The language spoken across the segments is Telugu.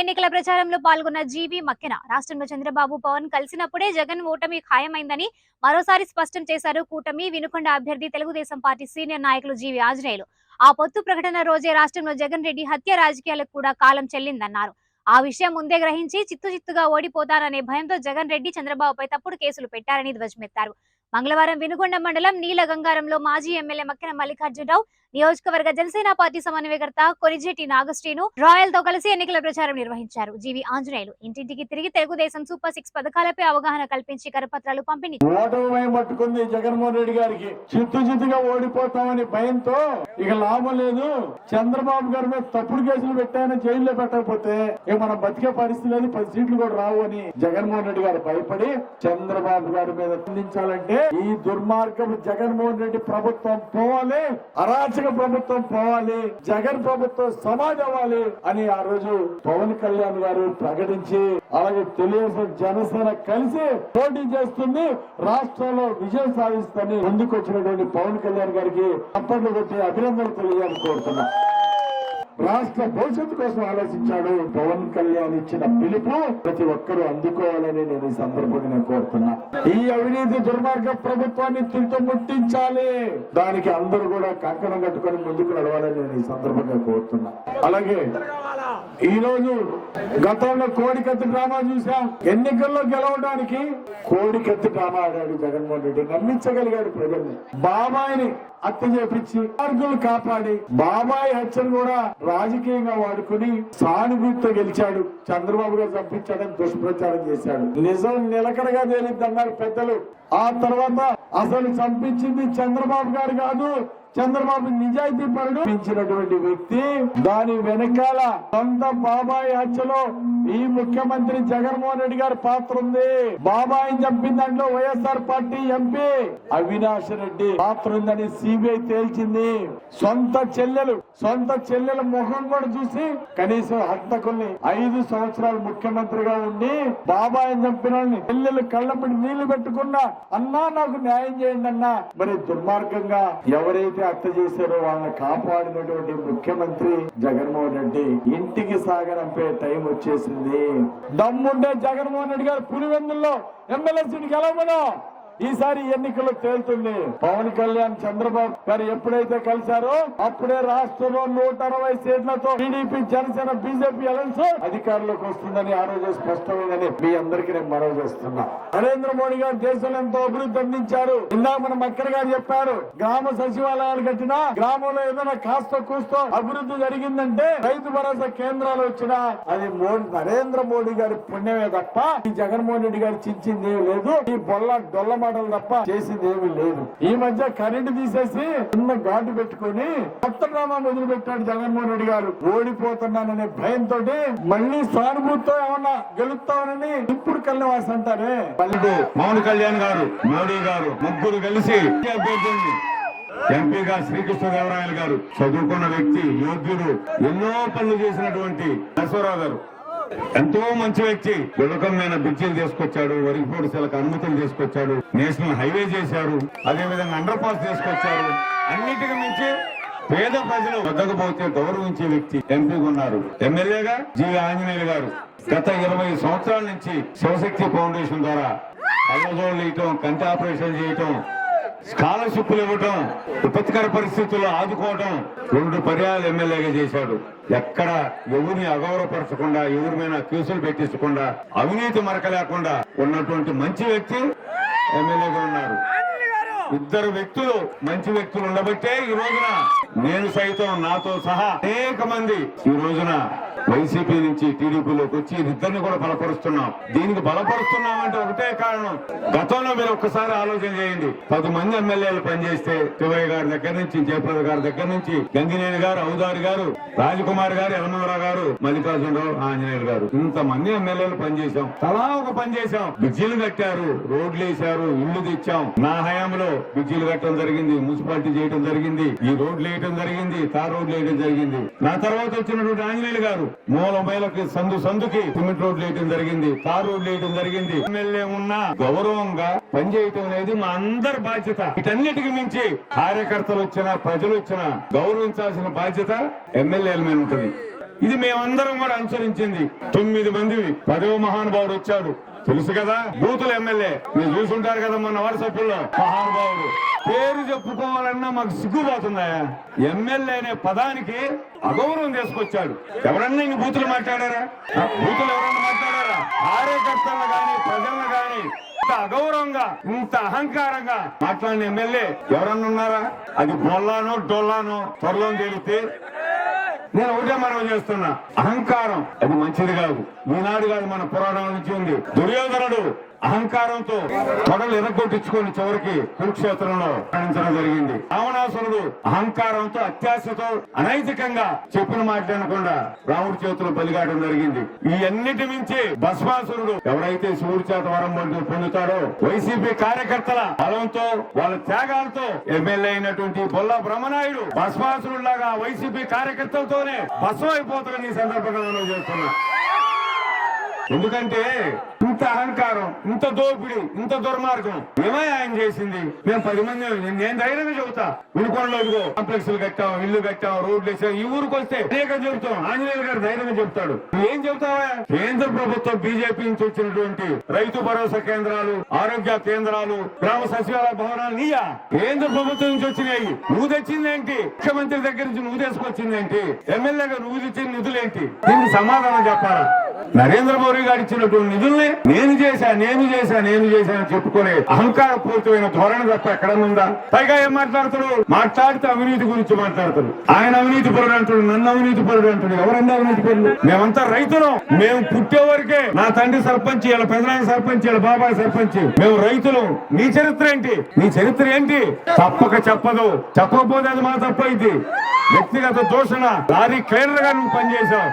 ఎన్నికల ప్రచారంలో పాల్గొన్న జీవి మక్కెన. రాష్ట్రంలో చంద్రబాబు పవన్ కలిసినప్పుడే జగన్ ఓటమి ఖాయమైందని మరోసారి స్పష్టం చేశారు కూటమి వినుకొండ అభ్యర్థి తెలుగుదేశం పార్టీ సీనియర్ నాయకులు జీవి ఆంజనేయులు. ఆ పొత్తు ప్రకటన రోజే రాష్ట్రంలో జగన్ రెడ్డి హత్య రాజకీయాలకు కూడా కాలం చెల్లిందన్నారు. ఆ విషయం ముందే గ్రహించి చిత్తు చిత్తుగా ఓడిపోతారనే భయంతో జగన్ రెడ్డి చంద్రబాబుపై తప్పుడు కేసులు పెట్టారని ధ్వజమెత్తారు. మంగళవారం వినుకొండ మండలం నీల గంగారంలో మాజీ ఎమ్మెల్యే మక్కెన మల్లికార్జునరావు నియోజకవర్గ జనసేన పార్టీ సమన్వయకర్త కొనిజెట్టి నాగశ్రీను రాయల్తో కలిసి ఎన్నికల ప్రచారం నిర్వహించారు. జీవి ఆంజనేయులు ఇంటింటికి తిరిగి తెలుగుదేశం సూపర్ సిక్స్ పథకాలపై అవగాహన కల్పించి కరపత్రాలు పంపిణీ పట్టుకుంది జగన్మోహన్ రెడ్డి గారికి. చిత్తు చిత్తుగా ఓడిపోతామని భయంతో ఇక లాభం లేదు. చంద్రబాబు గారి మీద తప్పుడు కేసులు పెట్టాయని జైల్లో పెట్టకపోతే ఇక మనం బతికే పరిస్థితి లేదు. పది సీట్లు కూడా రావు అని జగన్మోహన్ రెడ్డి గారు భయపడి చంద్రబాబు గారి మీద స్పందించాలంటే ఈ దుర్మార్గం జగన్మోహన్ రెడ్డి ప్రభుత్వం పోవాలి. అరాచక ప్రభుత్వం పోవాలి జగన్ ప్రభుత్వం సమాజ్ అవ్వాలి అని ఆ రోజు పవన్ కళ్యాణ్ గారు ప్రకటించి అలాగే తెలుగుదేశం జనసేన కలిసి పోటీ చేస్తుంది రాష్ట్రంలో విజయం సాధిస్తుందని ముందుకు వచ్చినటువంటి పవన్ కళ్యాణ్ గారికి అప్పట్లో కొట్టి అభినందనలు తెలియాలని కోరుతున్నాను రాష్ట్ర భవిష్యత్తు కోసం ఆలోచించాడు. పవన్ కళ్యాణ్ ఇచ్చిన పిలుపు ప్రతి ఒక్కరూ అందుకోవాలని నేను ఈ సందర్భంగా నేను కోరుతున్నా. ఈ అవినీతి దుర్మార్గ ప్రభుత్వాన్ని తింటూ ముట్టించాలి. దానికి అందరూ కూడా కంకణం కట్టుకొని ముందుకు నడవాలని నేను ఈ సందర్భంగా కోరుతున్నా. అలాగే ఈ రోజు గతంలో కోడికత్తి డ్రామా చూసాం ఎన్నికల్లో గెలవడానికి కోడికత్తి డ్రామా ఆడాడు జగన్మోహన్ రెడ్డి. నమ్మించగలిగాడు ప్రజల్ని. బాబాయిని హత్య చేపించి మార్గులు కాపాడి బాబాయ్ హత్యను కూడా రాజకీయంగా వాడుకుని సానుభూతితో గెలిచాడు. చంద్రబాబు గారు చంపించాడని దుష్ప్రచారం చేశాడు. నిజం నిలకడగా తేలిద్దన్నారు పెద్దలు. ఆ తర్వాత అసలు చంపించింది చంద్రబాబు గారు కాదు చంద్రబాబు నిజాయితీ పరుడు. వ్యక్తి దాని వెనకాల సొంత బాబాయ్ హత్యలో ఈ ముఖ్యమంత్రి జగన్మోహన్ రెడ్డి గారి పాత్ర ఉంది. బాబాయ్ చంపిన దాంట్లో వైఎస్ఆర్ పార్టీ ఎంపీ అవినాష్ రెడ్డి పాత్ర ఉందని సిబిఐ తేల్చింది. సొంత చెల్లెలు సొంత చెల్లెల ముఖం కూడా చూసి కనీసం హంతకుల్ని ఐదు సంవత్సరాలు ముఖ్యమంత్రిగా ఉండి బాబాయ్ చంపిన చెల్లెలు కళ్ళపడి నీళ్ళు పెట్టుకున్నా అన్నా నాకు న్యాయం చేయండి అన్నా. మరి దుర్మార్గంగా ఎవరైతే హత్య చేశారో వాళ్ళని కాపాడినటువంటి ముఖ్యమంత్రి జగన్మోహన్ రెడ్డి ఇంటికి సాగనంపే టైం వచ్చేసింది. దమ్ముండే జగన్మోహన్ రెడ్డి గారు పులివెందుల్లో ఎమ్మెల్యే సీట్ గెలవమను. ఈసారి ఎన్నికల్లో తేలుతుంది. పవన్ కళ్యాణ్ చంద్రబాబు గారు ఎప్పుడైతే కలిశారో అప్పుడే రాష్ట్రంలో నూట అరవై సీట్లతో టీడీపీ జనసేన బీజేపీ అలయన్స్ అధికారంలోకి వస్తుందని ఆ రోజు స్పష్టమైందని మీ అందరికీ నేను మనవి చేస్తున్నా. నరేంద్ర మోడీ గారు దేశంలో ఎంతో అభివృద్ధి అందించారు. ఇందాక మన మక్కర్ గారు చెప్పారు గ్రామ సచివాలయాలు కట్టినా గ్రామంలో ఏదైనా కాస్త కూస్తో అభివృద్ధి జరిగిందంటే రైతు భరోసా కేంద్రాలు వచ్చినా అది మోడీ నరేంద్ర మోడీ గారి పుణ్యమే తప్ప ఈ జగన్మోహన్ రెడ్డి గారు చించింది లేదు. ఈ బొల్ల డొల్ల మాటలు తప్ప చేసింది ఏమీ లేదు. ఈ మధ్య కరెంట్ తీసేసి చిన్న ఘాటు పెట్టుకొని కొత్త డ్రామా మొదలు పెట్టాడు జగన్మోహన్ రెడ్డి గారు. ఓడిపోతున్నాననే భయంతో మళ్ళీ సానుభూతితో ఏమన్నా గెలుస్తామని ఇప్పుడు కళ్ళవాసి అంటారే. పల్లెటూ పవన్ కళ్యాణ్ గారు మోడీ గారు ముగ్గురు కలిసి అభ్యర్థుల్ని ఎంపీగా శ్రీకృష్ణదేవరాయలు గారు చదువుకున్న వ్యక్తి యోగ్యుడు ఎన్నో పనులు చేసినటువంటి నరసరావు గారు. ఎంతో మంచి వ్యక్తి. గుణకమైన బ్రిడ్జిలు తీసుకొచ్చాడు. వరిపోడిసలకు అనుమతులు తీసుకొచ్చాడు. నేషనల్ హైవే చేశారు. అదే విధంగా అండర్ పాస్ తీసుకొచ్చారు. అన్నిటికీ మించి పేద ప్రజలు వద్దకపోతే గౌరవించే వ్యక్తి ఎంపీగా ఉన్నారు. ఎమ్మెల్యేగా జీవి ఆంజనేయులు గారు. గత ఇరవై సంవత్సరాల నుంచి శివశక్తి ఫౌండేషన్ ద్వారా కళ్ళజోళ్ళు ఇయటం కంటి ఆపరేషన్ చేయటం స్కాలర్షిప్లు ఇవ్వటం విపత్కర పరిస్థితుల్లో ఆదుకోవటం రెండు పర్యాలు ఎమ్మెల్యేగా చేశాడు. ఎక్కడ ఎవరిని అగౌరవపరచకుండా ఎవరి మీద కేసులు పెట్టించకుండా అవినీతి మరక లేకుండా ఉన్నటువంటి మంచి వ్యక్తి ఎమ్మెల్యేగా ఉన్నారు. ఇద్దరు వ్యక్తులు మంచి వ్యక్తులు ఉండబట్టే ఈ రోజున నేను సైతం నాతో సహా అనేక మంది ఈ రోజున వైసీపీ నుంచి టీడీపీలోకి వచ్చి ఇద్దరిని కూడా బలపరుస్తున్నాం. దీనికి బలపరుస్తున్నాం అంటే ఒకటే కారణం. గతంలో మీరు ఒక్కసారి ఆలోచన చేయండి. పది మంది ఎమ్మెల్యేలు పనిచేస్తే తివయ్య గారి దగ్గర నుంచి జయప్రద గారి దగ్గర నుంచి గంగినేని గారు ఔదారి గారు రాజకుమార్ గారు యలమూరా గారు మల్లికార్జునరావు ఆంజనేయులు గారు. ఇంతమంది ఎమ్మెల్యేలు పనిచేశాం. తలా ఒక పని చేశాం. కట్టారు రోడ్లు వేశారు ఇల్లు తెచ్చాం. నా హయాంలో బ్రిడ్జిలు కట్టడం జరిగింది మున్సిపాలిటీ చేయడం జరిగింది ఈ రోడ్లు వేయడం జరిగింది తార్ రోడ్లు వేయడం జరిగింది. నా తర్వాత వచ్చినటువంటి ఆంజనేయులు గారు మూల మేలకి సందు సందుకి సిమెంట్ రోడ్లు వేయడం జరిగింది తార్ రోడ్లు వేయడం జరిగింది. ఎమ్మెల్యే ఉన్న గౌరవంగా పనిచేయటం అనేది మా అందరి బాధ్యత. వీటన్నిటికి మించి కార్యకర్తలు వచ్చినా ప్రజలు వచ్చినా గౌరవించాల్సిన బాధ్యత ఎమ్మెల్యేల మీద ఉంటుంది. ఇది మేమందరం కూడా అనుసరించింది. తొమ్మిది మంది పదవ మహానుభావుడు వచ్చాడు. తెలుసు కదా? బూతుల ఎమ్మెల్యే. మీరు చూసుంటారు కదా మొన్న వాట్సాప్లో మహానుభావుడు. పేరు చెప్పుకోవాలన్నా మాకు సిగ్గుపోతుందా ఎమ్మెల్యే అనే పదానికి అగౌరవం తీసుకొచ్చాడు. ఎవరన్నా ఇన్ని బూతులు మాట్లాడారా? ఆ, బూతులు ఎవరన్నా మాట్లాడారా? కార్యకర్తలు కానీ ప్రజలను కానీ ఇంత అగౌరవంగా ఇంత అహంకారంగా మాట్లాడిన ఎమ్మెల్యే ఎవరన్నా ఉన్నారా? అది బొల్లానో డొల్లానో త్వరలో తెలిస్తే నేను ఒకటే మనం చేస్తున్నా. అహంకారం అది మంచిది కాదు. ఈనాడు కాదు మన పురాణం నుంచి ఉంది. దుర్యోధనుడు అహంకారంతో తొడలు ఎరగొట్టించుకొని చివరికి కురుక్షేత్రంలో మరణించడం జరిగింది. రావణాసురుడు అహంకారంతో అత్యాశతో అనైతికంగా చెప్పిన మాట రాముడి చేతులు బలిగాటం జరిగింది. ఈ అన్నిటి మించి భస్మాసురుడు ఎవరైతే శివుడి చేత వరం పొందు- పొందుతాడో వైసీపీ కార్యకర్తల బలంతో వాళ్ళ త్యాగాలతో ఎమ్మెల్యే అయినటువంటి బొల్ల బ్రహ్మనాయుడు భస్మాసురుడు లాగా వైసీపీ కార్యకర్తలతోనే భస్మం అయిపోతాడని ఈ సందర్భంగా మనం చేస్తున్నా ఎందుకంటే ఇంత అహంకారం ఇంత దోపిడి ఇంత దుర్మార్గం ఏమై ఆయన చేసింది. మేము పది మంది నేను- ధైర్యంగా చెబుతా. వినుకొండలో ఇదిగో కాంప్లెక్స్లు కట్టాం ఇల్లు కట్టాం రోడ్లు వేసాం. ఈ ఊరికి వస్తే అనేకం చెబుతాం. ఆంజనేయులు గారు ధైర్యంగా చెబుతాడు. ఏం చెబుతావా? కేంద్ర ప్రభుత్వం బీజేపీ నుంచి వచ్చినటువంటి రైతు భరోసా కేంద్రాలు ఆరోగ్య కేంద్రాలు గ్రామ సచివాలయ భవనాలు నీయా? కేంద్ర ప్రభుత్వం నుంచి వచ్చినాయి. నువ్వు తెచ్చిందేంటి ముఖ్యమంత్రి దగ్గర నుంచి నువ్వు తీసుకొచ్చిందేంటి ఎమ్మెల్యేగా నువ్వు తెచ్చిన నిధులేంటి దీనికి సమాధానం చెప్పాలా? నరేంద్ర మోడీ గారు ఇచ్చినటువంటి నిధుల్ని నేను చేశా నేను చేశా నేను చేశా అని చెప్పుకునే అహంకారపూరితమైన ధోరణి తప్ప ఎక్కడ ఉందా? పైగా ఏం మాట్లాడతాడు మాట్లాడితే అవినీతి గురించి మాట్లాడతాడు ఆయన అవినీతి పరుడు అంటాడు నన్ను అవినీతి పరుడు అంటాడు ఎవరన్నా అవినీతి పరుడు మేమంతా రైతులం. మేము పుట్టే వరకే నా తండ్రి సర్పంచ్ ఇలా పెదనాన్న సర్పంచ్ ఇలా బాబాయ్ సర్పంచ్ మేము రైతులు. నీ చరిత్ర ఏంటి? నీ చరిత్ర ఏంటి? తప్పక చెప్పదు. చెప్పకపోతే అది మా తప్పైంది వ్యక్తిగత దోషణ లారీ క్లీనర్గా నువ్వు పనిచేశావు.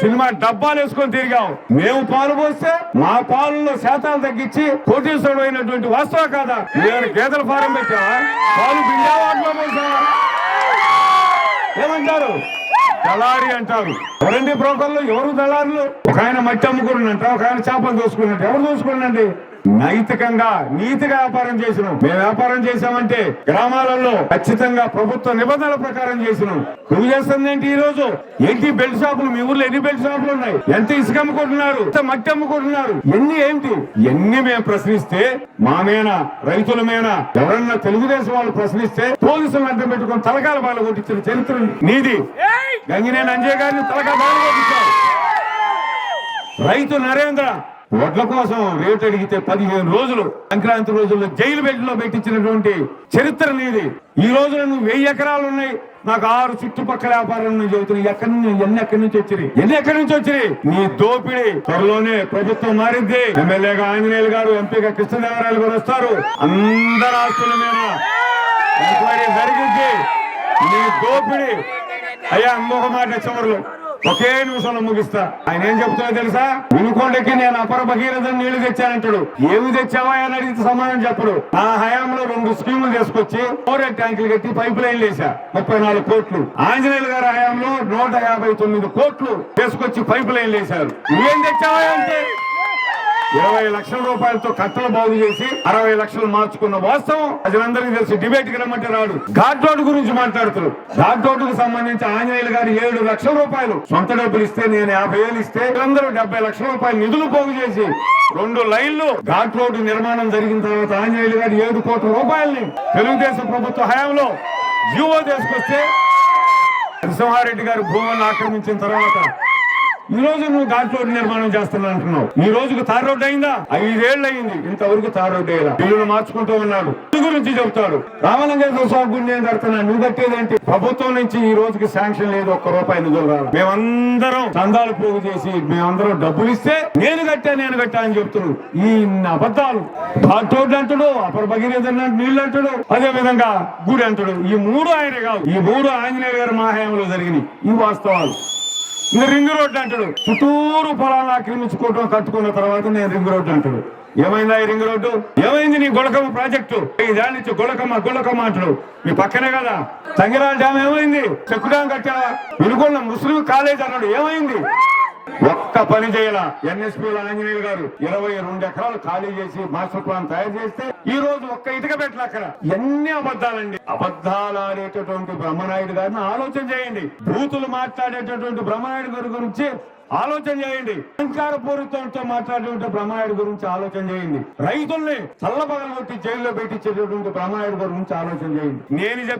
సినిమా డబ్బాలు వేసుకొని తిరిగాం. మేము పాలు పోస్తే మా పాలలో శాతాలు తగ్గించి కోటీశ్వరుడు అయినటువంటి వాస్తవ కాదా నేను గేదెల ఫారం పెట్టావా పాలు పిండావా ఏమంటారు? దళారి అంటారు. ఎవరండి బ్రోకర్లు ఎవరు దళారులు? ఒక ఆయన మట్టి అమ్ముకున్నంట ఒక ఆయన చేపలు దోసుకున్నట్టు ఎవరు దోసుకున్నండి? నైతికంగా నీతిగా వ్యాపారం చేసినాం. మేము వ్యాపారం చేసామంటే గ్రామాలలో ఖచ్చితంగా ప్రభుత్వ నిబంధనల ప్రకారం చేసినాం. నువ్వు చేస్తుంది ఏంటి ఈ రోజు ఏంటి బెల్ట్ షాపులు? మీ ఊర్లో ఎన్ని బెల్ట్ షాపులు ఉన్నాయి? ఎంత ఇసుక అమ్ముకుంటున్నారు? ఎంత మట్టి అమ్ముకుంటున్నారు? ఎన్ని ఏంటి? ఎన్ని మేము ప్రశ్నిస్తే మామేనా రైతుల మీద ఎవరన్నా తెలుగుదేశం వాళ్ళు ప్రశ్నిస్తే పోలీసులు అడ్డం పెట్టుకుని తలకాల బాల కొట్టించిన చరిత్ర నీది. గంగినేని అంజయ్ గారిని తలకాల బాల కొట్టించారు. రైతు నరేంద్ర వడ్ల కోసం రేటు అడిగితే పదిహేను రోజులు సంక్రాంతి రోజుల్లో జైలు బెడ్లో పెట్టించినటువంటి చరిత్ర నీది ఈ రోజున నువ్వు వెయ్యి ఎకరాలు ఉన్నాయి. నాకు ఆరు చుట్టుపక్కల వ్యాపారాలు చెబుతున్నాయి ఎక్కడి నుంచి ఎన్ని ఎక్కడి నుంచి వచ్చినాయి? ఎన్ని ఎక్కడి నుంచి వచ్చినాయి? నీ దోపిడి త్వరలోనే ప్రభుత్వం మారింది ఎమ్మెల్యేగా ఆంజనేయులు గారు ఎంపీగా కృష్ణదేవరాయలు గారు వస్తారు. అందరు ఆస్తుల మీద ఎంక్వైరీ జరిగింది. నీ దోపిడి. అయ్యా ఇంకొక మాట చివరిలో ఒకే నిమిషంలో ముగిస్తా. ఆయన ఏం చెప్తున్నా తెలుసా? వినుకోండికి నేను అపర భగీరథం నీళ్ళు తెచ్చానంటాడు ఏమి తెచ్చావా అని అడిగితే సమాధానం చెప్పడు. ఆ హయాంలో రెండు స్కీములు తీసుకొచ్చి ఫోరెట్ ట్యాంకులు కట్టి పైప్ లైన్లు వేసా ముప్పై నాలుగు కోట్లు. ఆంజనేయులు గారి హయాంలో నూట యాభై తొమ్మిది కోట్లు తీసుకొచ్చి పైప్ లైన్లు వేశారు. ఏం తెచ్చావా అంటే? ఇరవై లక్షల రూపాయలతో కట్టలు బాగు చేసి అరవై లక్షలు మార్చుకున్న వాస్తవం. ప్రజలందరికీ తెలిసి డిబేట్కి రమ్మంటే రాడు. ఘాట్ రోడ్డు గురించి మాట్లాడుతున్నారు ఘాట్ రోడ్డుకు సంబంధించి ఆంజనేయులు గారు ఏడు లక్షల రూపాయలు. సొంత డబ్బులు ఇస్తే నేను యాభై వేలు ఇస్తే అందరూ డెబ్బై లక్షల రూపాయలు నిధులు పోగు చేసి రెండు లైన్లు ఘాట్ రోడ్డు నిర్మాణం జరిగిన తర్వాత ఆంజనేయులు గారు ఏడు కోట్ల రూపాయల్ని తెలుగుదేశం ప్రభుత్వ హయాంలో జీవో తీసుకొస్తే నరసింహారెడ్డి గారు భూములను ఆక్రమించిన తర్వాత ఈ రోజు నువ్వు ఘాట్ రోడ్డు నిర్మాణం చేస్తున్నా అంటున్నావు. ఈ రోజుకు తార్ రోడ్డు అయిందా? ఐదేళ్ళు అయింది. ఇంతవరకు తార్ రోడ్డు అయ్యేలా బిల్లులు మార్చుకుంటూ ఉన్నాడు. గురించి చెబుతాడు. రామలింగేశ్వర స్వామి గుడి నేను కడుతున్నా నువ్వు కట్టేదేంటి ప్రభుత్వం నుంచి ఈ రోజుకి శాంక్షన్ లేదు. ఒక్క రూపాయి నిధులు రాదు మేమందరం చందాలు పోగు చేసి మేమందరం డబ్బులు ఇస్తే నేను కట్టా నేను కట్టా అని చెప్తున్నాడు. ఈ అబద్ధాలు. ఘాట్ రోడ్డు అంటాడు అపర భగీరథ నీళ్ళు అంటాడు. అదే విధంగా గుడి అంటాడు. ఈ మూడు ఆయన కాదు. ఈ మూడు ఆంజనేయ గారి మహాయంలో జరిగినాయి. ఈ వాస్తవాలు. ఇంకా రింగ్ రోడ్డు అంటాడు. చుట్టూరు పొలాలను ఆక్రమించుకోవటం కట్టుకున్న తర్వాత నేను రింగ్ రోడ్డు అంటాడు. ఏమైందా ఈ రింగ్ రోడ్డు? ఏమైంది నీ గొడకమ్మ ప్రాజెక్టు? దాని నుంచి గొడకమ్మ గొడకమ్మ అంటాడు. మీ పక్కనే కదా. తంగిరాల డ్యామ్ ఏమైంది? చెక్కు డ్యామ్ కట్టావా వినుకొండ ముస్లిం కాలేజ్ అన్నాడు. ఏమైంది? ఒక్క పని చేయాల ఎన్ఎస్పీ ఆంజనేయులు గారు. ఇరవై రెండు ఎకరాలు ఖాళీ చేసి మాస్టర్ ప్లాన్ తయారు చేస్తే ఈ రోజు ఒక్క ఇటుక పెట్టలే అక్కడ. ఎన్ని అబద్ధాలండి. అబద్ధాలు ఆడేటటువంటి బ్రహ్మనాయుడు గారిని ఆలోచన చేయండి. బూతులు మాట్లాడేటటువంటి బ్రహ్మనాయుడు గారి గురించి ఆలోచన చేయండి. అహంకార పూరితంతో మాట్లాడేటువంటి బ్రహ్మనాయుడు గురించి ఆలోచన చేయండి. రైతుల్ని చల్లబగలు కొట్టి జైల్లో పెట్టించేటటువంటి బ్రహ్మనాయుడు గురించి ఆలోచన చేయండి. నేను చెప్పి